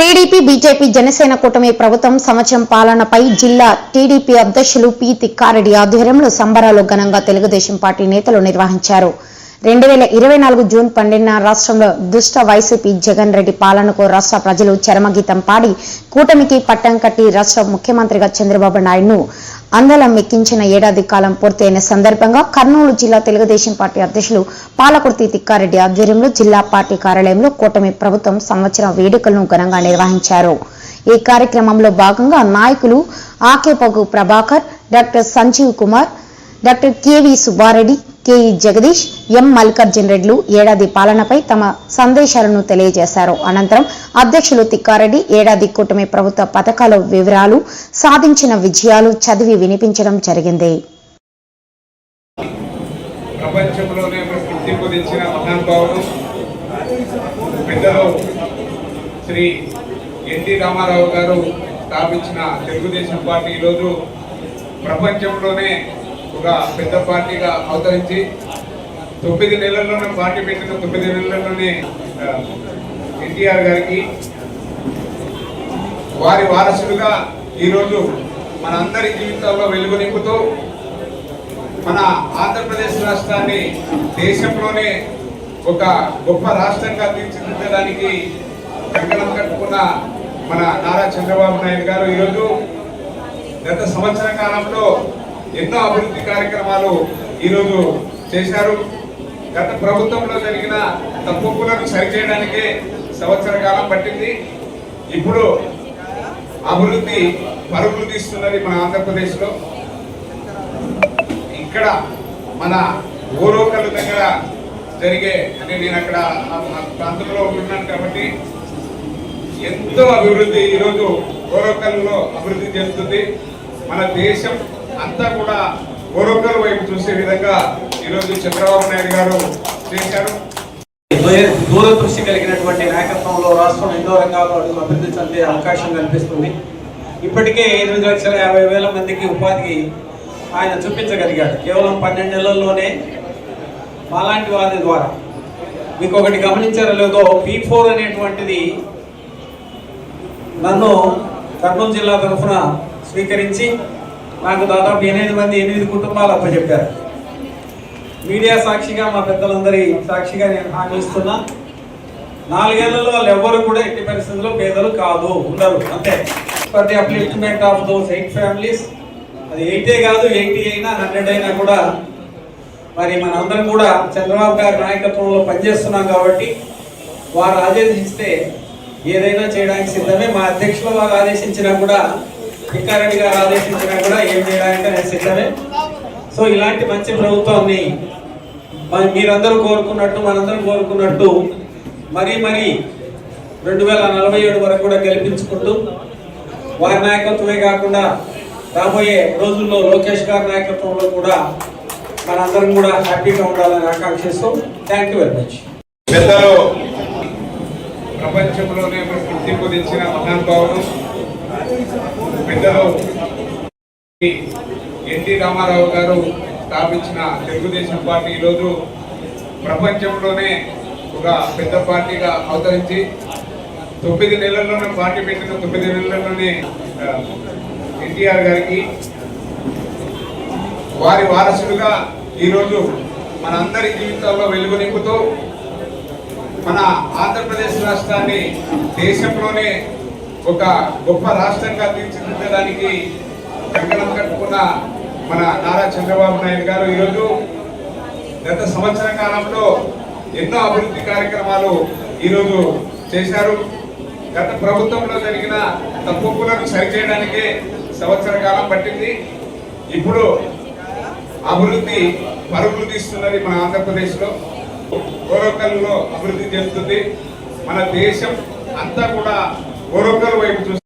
TDP BJP Janasena కూటమి ప్రభుత్వం సంవత్సరం పాలనపై జిల్లా టీడీపీ అధ్యక్షులు పి తిక్కారెడ్డి ఆధ్వర్యంలో సంబరాలు ఘనంగా తెలుగుదేశం పార్టీ నేతలు నిర్వహించారు. రెండు వేల ఇరవై నాలుగు జూన్ పన్నెండున రాష్ట్రంలో దుష్ట వైసీపీ జగన్ రెడ్డి పాలనకు రాష్ట్ర ప్రజలు చరమగీతం పాడి కూటమికి పట్టం కట్టి రాష్ట్ర ముఖ్యమంత్రిగా చంద్రబాబు నాయుడును అందలం ఎక్కించిన ఏడాది కాలం పూర్తయిన సందర్భంగా కర్నూలు జిల్లా తెలుగుదేశం పార్టీ అధ్యక్షులు పాలకుర్తి తిక్కారెడ్డి ఆధ్వర్యంలో జిల్లా పార్టీ కార్యాలయంలో కూటమి ప్రభుత్వం సంవత్సర వేడుకలను ఘనంగా నిర్వహించారు. ఈ కార్యక్రమంలో భాగంగా నాయకులు Akepagu Prabhakar doctor Sanjeev Kumar doctor KV Subba Reddy KE Jagadish M. Mallikarjun రెడ్లు ఏడాది పాలనపై తమ సందేశాలను తెలియజేశారు. అనంతరం అధ్యక్షులు తిక్కారెడ్డి ఏడాది కూటమి ప్రభుత్వ పథకాల వివరాలు సాధించిన విజయాలు చదివి వినిపించడం జరిగింది. ప్రపంచంలోనే మహానుభావుడు పెద్దలు శ్రీ ఎన్టీ రామారావు గారు స్థాపించిన తెలుగుదేశం పార్టీ ఈరోజు ప్రపంచంలోనే ఒక పెద్ద పార్టీగా అవతరించి తొమ్మిది నెలల్లోనే పార్టీ పెట్టిన తొమ్మిది నెలల్లోనే ఎన్టీఆర్ గారికి వారి వారసులుగా ఈరోజు మన అందరి జీవితాల్లో వెలుగునింపుతూ మన ఆంధ్రప్రదేశ్ రాష్ట్రాన్ని దేశంలోనే ఒక గొప్ప రాష్ట్రంగా తీర్చిదిద్దడానికి కంకణం కట్టుకున్న మన నారా చంద్రబాబు నాయుడు గారు ఈరోజు గత సంవత్సర కాలంలో ఎన్నో అభివృద్ధి కార్యక్రమాలు ఈరోజు చేశారు. గత ప్రభుత్వంలో జరిగిన తప్పులను సరిచేయడానికే సంవత్సర కాలం పట్టింది. ఇప్పుడు అభివృద్ధి పరుగులు తీస్తున్నది మన ఆంధ్రప్రదేశ్లో. ఇక్కడ మన ఓరోకల్ దగ్గర జరిగే అంటే నేను అక్కడ ప్రాంతంలో ఉంటున్నాను కాబట్టి ఎంతో అభివృద్ధి ఈరోజు ఓరోకల్లో అభివృద్ధి చెందుతుంది. మన దేశం అంతా కూడా ఓరోకల్ వైపు చూసే విధంగా ఈరోజు చంద్రబాబు నాయుడు గారు చేశారు. దూరదృష్టి కలిగినటువంటి నాయకత్వంలో రాష్ట్రం ఎన్నో రంగాల్లో అడుగు అభివృద్ధి చెందే అవకాశం కనిపిస్తుంది ఇప్పటికే ఎనిమిది లక్షల యాభై వేల మందికి ఉపాధికి ఆయన చూపించగలిగాడు. కేవలం పన్నెండు నెలల్లోనే మాలాంటి వారి ద్వారా. మీకు ఒకటి గమనించారో లేదో పీ ఫోర్ అనేటువంటిది నన్ను కర్నూలు జిల్లా తరఫున స్వీకరించి నాకు దాదాపు ఎనిమిది మంది ఎనిమిది కుటుంబాలు అప్పచెప్పారు. మీడియా సాక్షిగా మా పెద్దలందరి సాక్షిగా నేను హామీస్తున్నా నాలుగేళ్ళలో వాళ్ళు ఎవరు కూడా ఎట్టి పరిస్థితుల్లో పేదలు కాదు ఉండరు అంతే. For the upliftment of those eight families అది ఎయిటే కాదు ఎయిటీ అయినా హండ్రెడ్ అయినా కూడా మరి మనందరం కూడా చంద్రబాబు గారి నాయకత్వంలో పనిచేస్తున్నాం కాబట్టి వారు ఆదేశిస్తే ఏదైనా చేయడానికి సిద్ధమే. మా అధ్యక్షులు వారు ఆదేశించినా కూడా టిక్కారెడ్డి గారు ఆదేశించినా కూడా ఏం చేయడానికి నేను సిద్ధమే. సో ఇలాంటి మంచి ప్రభుత్వాన్ని మీరందరూ కోరుకున్నట్టు మనందరం కోరుకున్నట్టు మరీ మరీ రెండు వేల నలభై ఏడు వరకు కూడా గెలిపించుకుంటూ వారి నాయకత్వమే కాకుండా రాబోయే రోజుల్లో లోకేష్ గారి నాయకత్వంలో కూడా మనందరం కూడా హ్యాపీగా ఉండాలని ఆకాంక్షిస్తూ థ్యాంక్ యూ వెరీ మచ్. పెద్దలు ప్రపంచంలోనే గుర్తింపు తెచ్చిన మహానుభావుడు పెద్దలు ఎన్టీ రామారావు గారు స్థాపించిన తెలుగుదేశం పార్టీ ఈరోజు ప్రపంచంలోనే ఒక పెద్ద పార్టీగా అవతరించి తొమ్మిది నెలల్లోనే పార్టీ పెట్టిన తొమ్మిది నెలల్లోనే ఎన్టీఆర్ గారికి వారి వారసులుగా ఈరోజు మన అందరి జీవితాల్లో వెలుగు నింపుతూ మన ఆంధ్రప్రదేశ్ రాష్ట్రాన్ని దేశంలోనే ఒక గొప్ప రాష్ట్రంగా తీర్చిదిద్దడానికి కంకణం కట్టుకున్న మన నారా చంద్రబాబు నాయుడు గారు ఈరోజు గత సంవత్సర కాలంలో ఎన్నో అభివృద్ధి కార్యక్రమాలు ఈరోజు చేశారు. గత ప్రభుత్వంలో జరిగిన తప్పులను సరిచేయడానికే సంవత్సర కాలం పట్టింది. ఇప్పుడు అభివృద్ధి పరుగులు తీస్తున్నది మన ఆంధ్రప్రదేశ్లో. ఓరోకల్లో అభివృద్ధి చెందుతుంది. మన దేశం అంతా కూడా ఓరోకల్ వైపు చూసే